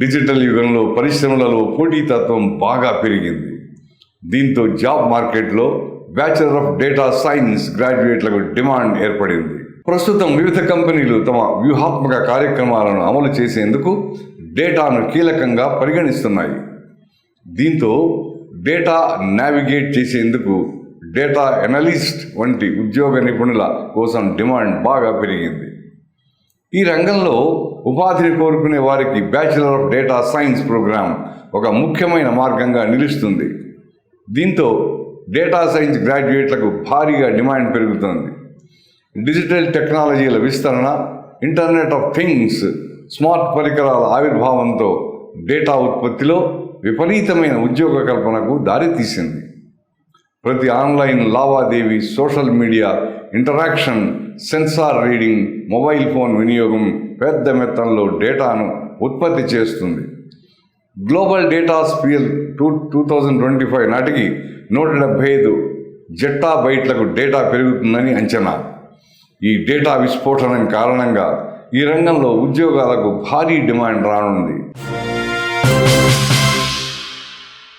Digital యుగంలో పరిశ్రమలలో పోటీతత్వం బాగా పెరిగింది. దీంతో జాబ్ మార్కెట్లో బ్యాచిలర్ ఆఫ్ డేటా సైన్స్ గ్రాడ్యుయేట్లకు డిమాండ్ ఏర్పడింది. ప్రస్తుతం వివిధ కంపెనీలు తమ వ్యూహాత్మక కార్యక్రమాలను అమలు చేసేందుకు డేటాను కీలకంగా పరిగణిస్తున్నాయి. దీంతో డేటా నావిగేట్ చేసేందుకు డేటా ఎనలిస్ట్ వంటి ఉద్యోగ నిపుణుల కోసం డిమాండ్ బాగా పెరిగింది. ఈ రంగంలో ఉపాధిని కోరుకునే వారికి bachelor of data science program ఒక ముఖ్యమైన మార్గంగా నిలుస్తుంది. దీంతో డేటా సైన్స్ గ్రాడ్యుయేట్లకు భారీగా డిమాండ్ పెరుగుతోంది. డిజిటల్ టెక్నాలజీల విస్తరణ ఇంటర్నెట్ ఆఫ్ థింగ్స్ స్మార్ట్ పరికరాల ఆవిర్భావంతో డేటా ఉత్పత్తిలో విపరీతమైన ఉద్యోగ కల్పనకు దారితీసింది. ప్రతి ఆన్లైన్ లావాదేవీ social media interaction sensor reading mobile phone వినియోగం పెద్ద మొత్తంలో డేటాను ఉత్పత్తి చేస్తుంది. Global data sphere two two thousand twenty five నాటికి నూట డెబ్బై ఐదు జెట్టా బైట్లకు డేటా పెరుగుతుందని అంచనా. ఈ డేటా విస్ఫోటనం కారణంగా ఈ రంగంలో ఉద్యోగాలకు భారీ డిమాండ్ రానుంది.